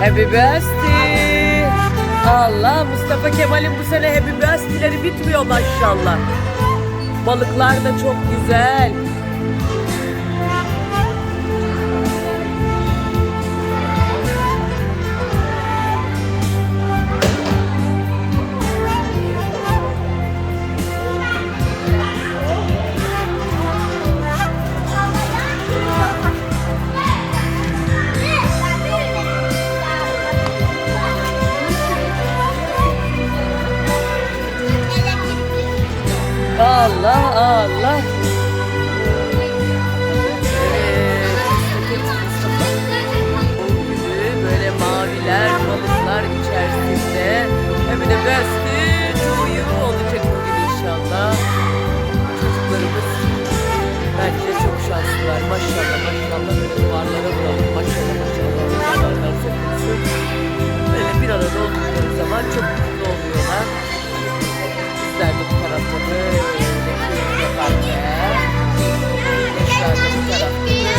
Happy birthday. Allah Mustafa Kemal'in bu sene happy birthday'leri bitmiyor maşallah. Balıklar da çok güzel. Allah Allah. Evet. Böyle maviler, balıklar içerisinde. Hem de to you olacak bugün inşallah. Çocuklarımız bence çok şanslılar. Maşallah maşallah böyle duvarlara vuralım. Maşallah maşallah. Böyle bir arada oldukları zaman çok tarafta böyle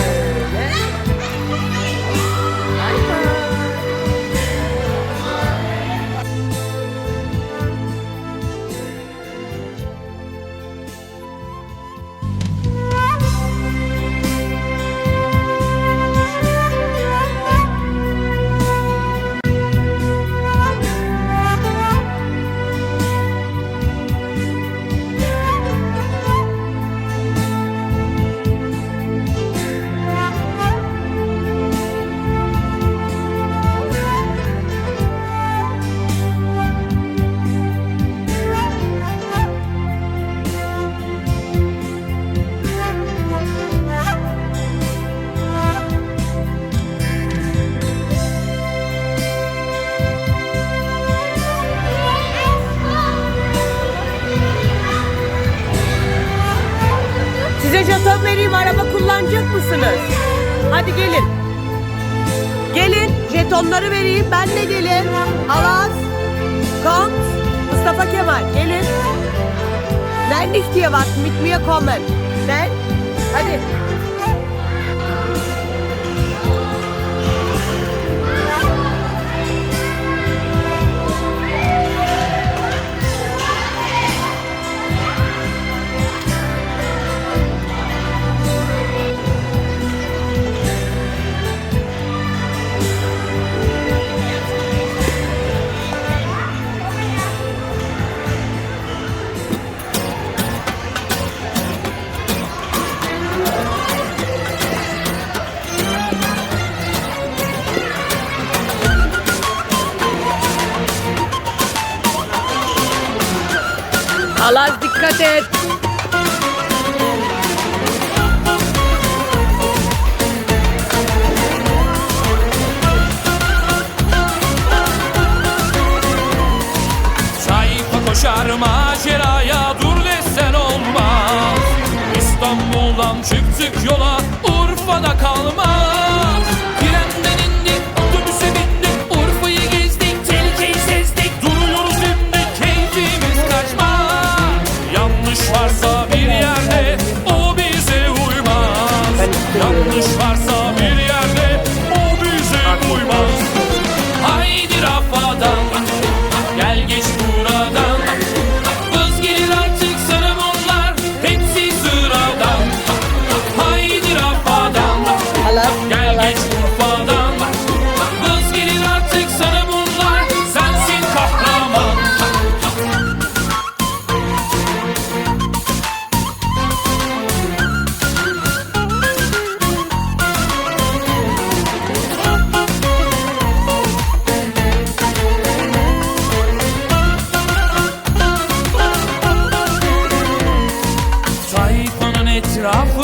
mısınız? Hadi gelin. Gelin jetonları vereyim ben de gelin. Alas, Kont, Mustafa Kemal gelin. Nein nicht hier was mit mir kommen. Nein? Hadi. Alas dikkat et. Sayfa koşar maceraya dur desen olmaz İstanbul'dan çıktık yola Etrafı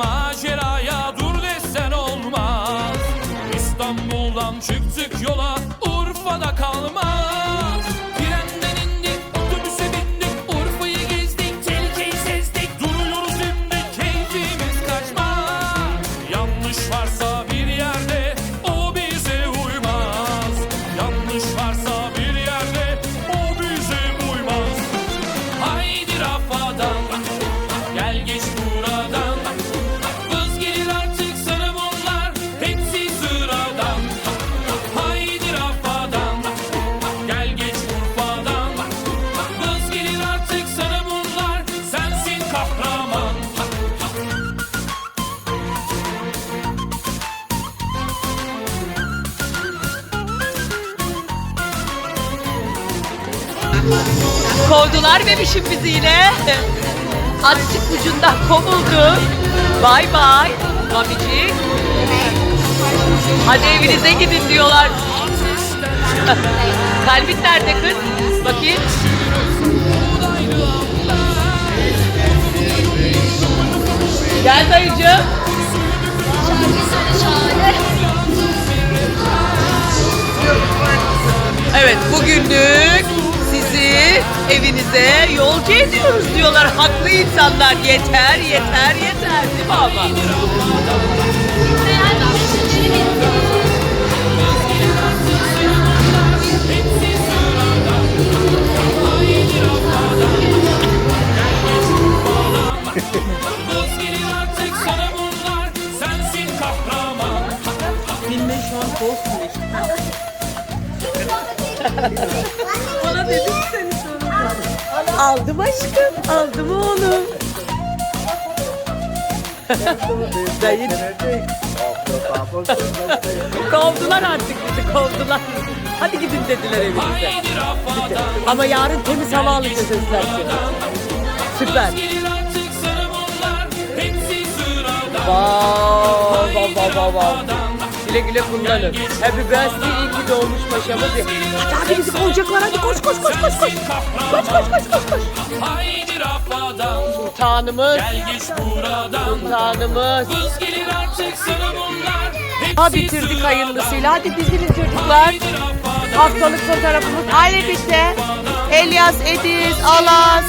Her Azıcık ucundan kovuldu. Bay bay. Mamicik. Hadi evinize gidin diyorlar. Kalbin nerede kız? Bakayım. Gel dayıcığım. Evet bugünlük sizi evinize yolcu ediyoruz diyorlar. Haklı insanlar. Yeter yeter yeter değil mi ama? Aşkım. Aldım oğlum. Dayı. kovdular artık bizi kovdular. Hadi gidin dediler evinize. Ama yarın temiz hava alacağız Özlemciğim. Süper. Vav vav vav vav. Güle güle kullanın. Happy birthday iyi ki doğmuş paşamız. ya. Hadi hadi bizi kovacaklar hadi koş koş koş koş koş. Koş koş koş koş koş. Haydi rafadan Sultanımız. Gel geç buradan Sultanımız. Vız gelir artık sana bunlar Ha bitirdik hayırlısıyla. Hadi dizilin çocuklar. Haftalık fotoğrafımız aile bitti. Elias, Ediz, Alas.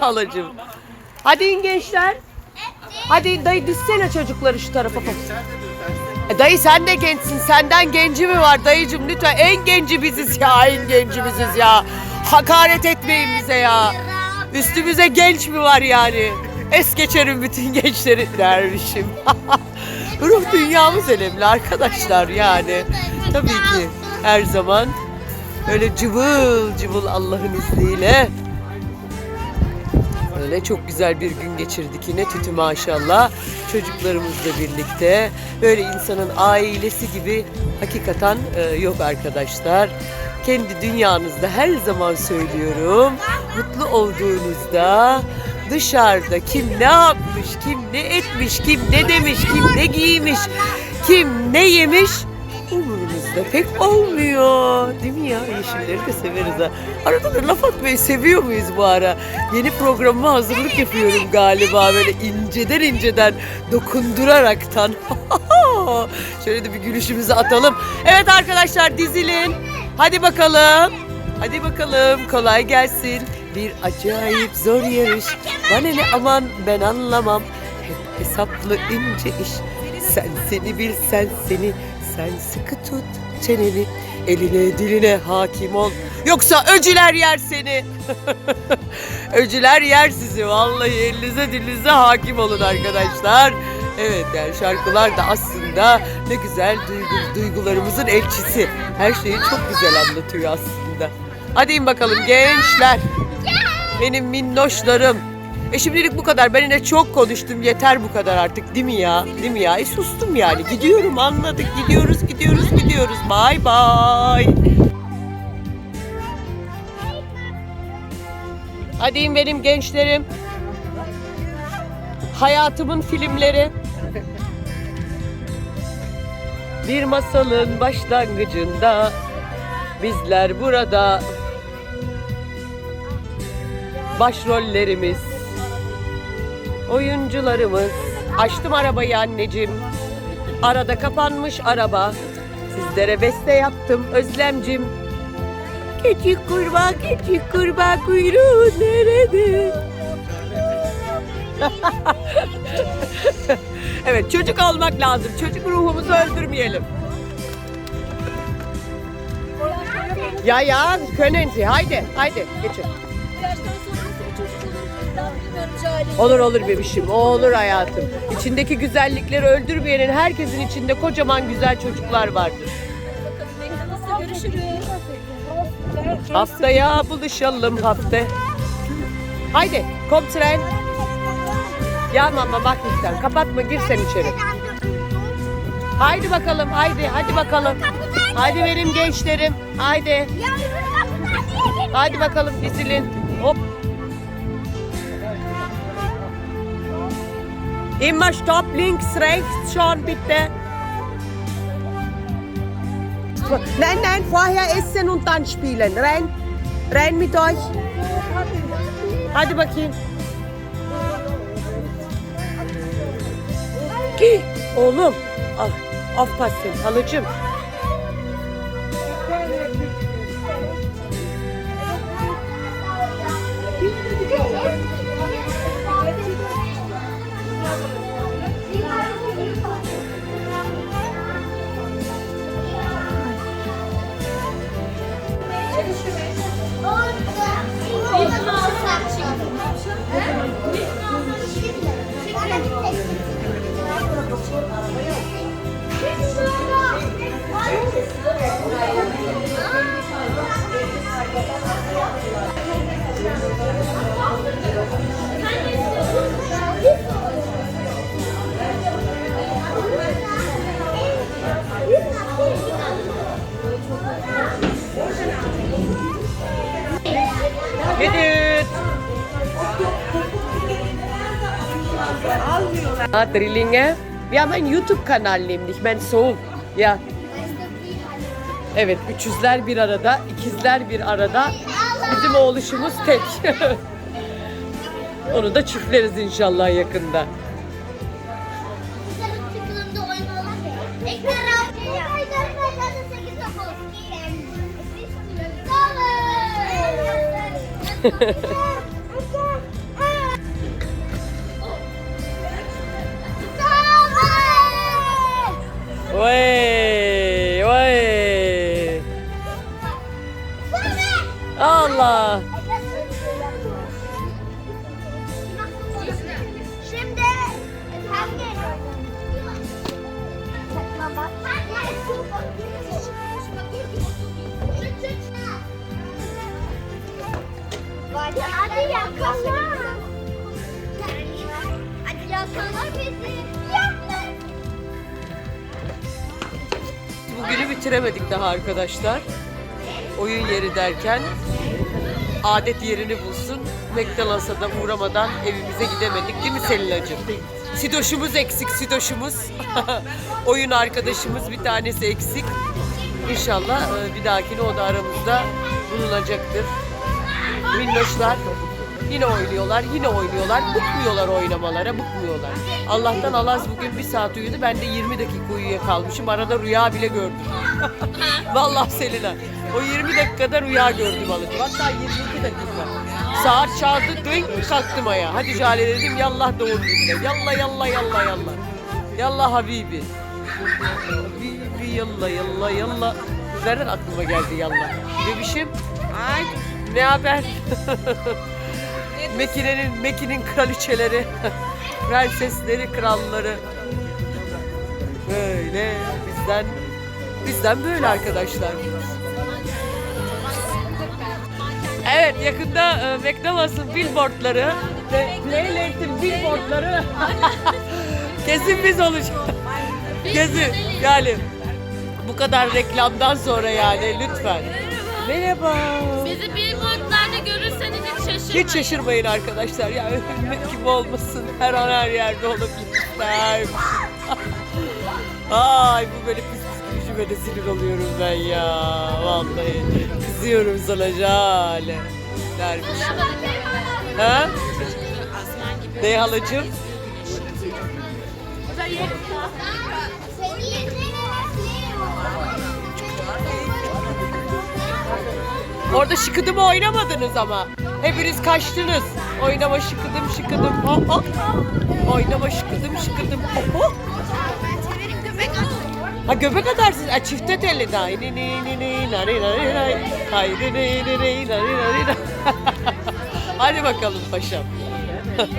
Halacığım. Hadi in gençler. Hadi dayı dizsene çocukları şu tarafa. E dayı sen de gençsin. Senden genci mi var dayıcım lütfen. En genci biziz ya. En genci biziz ya. Hakaret etmeyin bize ya. Üstümüze genç mi var yani? Es geçerim bütün gençleri dervişim. Ruh dünyamız önemli arkadaşlar yani. Tabii ki her zaman öyle cıvıl cıvıl Allah'ın izniyle Öyle çok güzel bir gün geçirdik yine tütü maşallah. Çocuklarımızla birlikte. Böyle insanın ailesi gibi hakikaten e, yok arkadaşlar. Kendi dünyanızda her zaman söylüyorum. Mutlu olduğunuzda dışarıda kim ne yapmış, kim ne etmiş, kim ne demiş, kim ne giymiş, kim ne yemiş umurumuzda pek olmuyor. Değil mi ya? Yeşilleri de severiz ha. Arada da laf atmayı seviyor muyuz bu ara? Yeni programıma hazırlık yapıyorum galiba böyle inceden inceden dokunduraraktan. Şöyle de bir gülüşümüzü atalım. Evet arkadaşlar dizilin. Hadi bakalım. Hadi bakalım kolay gelsin. Bir acayip zor yarış. Bana ne aman ben anlamam. Hep hesaplı ince iş. Sen seni bil sen seni. Sen sıkı tut çeneni. Eline diline hakim ol. Yoksa öcüler yer seni. öcüler yer sizi. Vallahi elinize dilinize hakim olun arkadaşlar. Evet yani şarkılar da aslında ne güzel duygu, duygularımızın elçisi. Her şeyi çok güzel anlatıyor aslında. Hadi in bakalım gençler. Benim minnoşlarım. E şimdilik bu kadar. Ben yine çok konuştum. Yeter bu kadar artık. Değil mi ya? Değil mi ya? E sustum yani. Gidiyorum anladık. Gidiyoruz, gidiyoruz, gidiyoruz. Bay bay. Hadi benim gençlerim. Hayatımın filmleri. Bir masalın başlangıcında bizler burada başrollerimiz oyuncularımız. Açtım arabayı anneciğim. Arada kapanmış araba. Sizlere beste yaptım Özlemcim. Küçük kurbağa, küçük kurbağa kuyruğu nerede? evet çocuk olmak lazım. Çocuk ruhumuzu öldürmeyelim. Ya ya können. Haydi haydi geçin. Olur olur bebişim. O olur hayatım. İçindeki güzellikleri öldürmeyenin herkesin içinde kocaman güzel çocuklar vardır. Görüşürüz. Haftaya buluşalım hafta. Haydi kom tren. Ya mama bak lütfen kapatma gir sen içeri. Haydi bakalım haydi hadi bakalım. Haydi benim gençlerim. Haydi. Haydi bakalım dizilin. Hop. Immer stopp links rechts schon bitte. Nein, nein, vorher essen und dann spielen. Rein. Rein mit euch. Hadi bakayım. Oğlum. Al. Aufpassen halıcım. Gidin. Ah, Drillinge. Wir haben einen YouTube-Kanal nämlich, mein Sohn. Ja. Evet, üçüzler bir arada, ikizler bir arada. Bizim oğluşumuz tek. Onu da çiftleriz inşallah yakında. Vay, Allah. Şimdi. Hadi yakala. Hadi yakala bizi. Bugünü bitiremedik daha arkadaşlar. Oyun yeri derken adet yerini bulsun. McDonald's'a da uğramadan evimize gidemedik değil mi Selinacığım? Sidoşumuz eksik, Sidoşumuz. Oyun arkadaşımız bir tanesi eksik. İnşallah e, bir dahakine o da aramızda bulunacaktır. Minnoşlar yine oynuyorlar, yine oynuyorlar. Bıkmıyorlar oynamalara, bıkmıyorlar. Allah'tan Alaz bugün bir saat uyudu. Ben de 20 dakika uyuya kalmışım. Arada rüya bile gördüm. Vallahi Selina. O 20 dakikada rüya gördüm alıcı. Hatta 22 dakika. Saat çaldı, dönk kalktım ayağa. Hadi Jale dedim, yallah doğum gününe. Yallah yallah yallah yallah. Yallah Habibi. Habibi yallah yallah yallah. Nereden aklıma geldi yallah? Bebişim. Ay. Ne haber? Mekine'nin Meki'nin kraliçeleri, prensesleri, kralları. Böyle bizden bizden böyle arkadaşlar. Evet yakında e, McDonald's'ın billboardları ve Playlate'in billboardları kesin biz olacak. Kesin yani bu kadar reklamdan sonra yani lütfen. Merhaba. Bizi billboardlarda görürseniz şaşırmayın. Hiç şaşırmayın arkadaşlar. Ya övünmek gibi olmasın. Her an her yerde olabilirler. Ay bu böyle pis pis gülüşüme de sinir oluyorum ben ya. Vallahi kızıyorum sana Jale. Dermiş. Ha? Ne halacığım? Orada şıkıdım oynamadınız ama. Hepiniz kaçtınız. Oynama şıkıdım şıkıdım hop hop. Oynama şıkıdım şıkıdım hop hop. Ha göbek atarsınız. Ha çifte telli da. Ni ni ni ni nari nari. Haydi ni ni ni nari nari nari. Hadi bakalım paşam.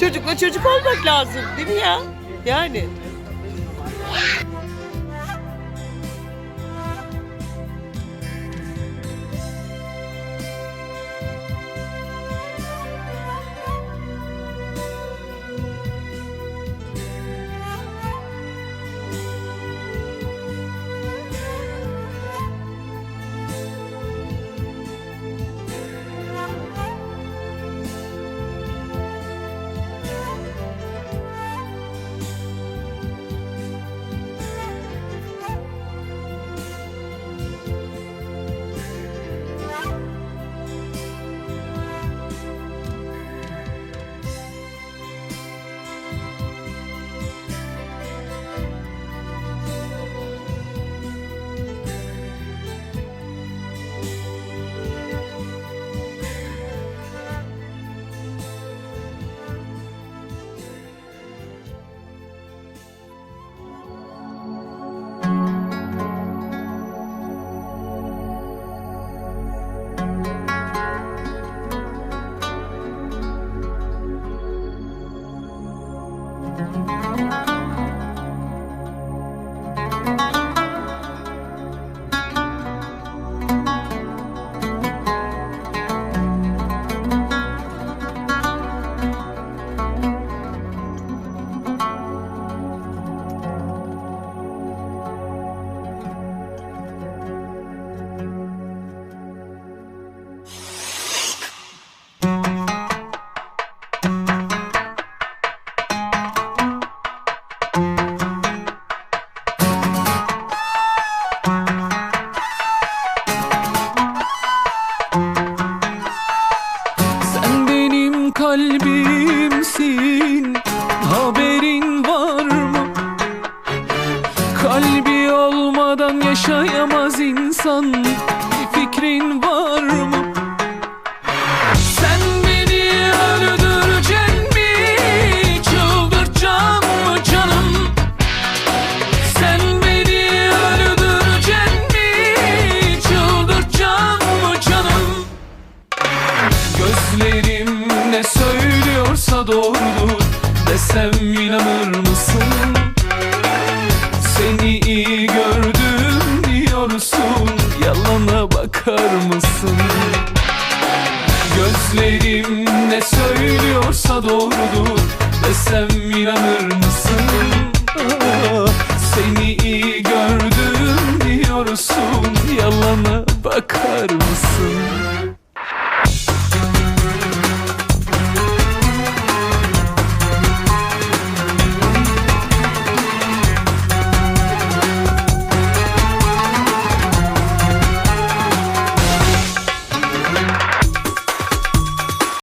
Çocukla çocuk olmak lazım değil mi ya? Yani. Kalbimsin Haberin var mı? Kalbi olmadan yaşayamaz insan inanır mısın? Seni iyi gördüm diyorsun Yalana bakar mısın? Gözlerim ne söylüyorsa doğrudur Desem inanır mısın? Seni iyi gördüm diyorsun Yalana bakar mısın?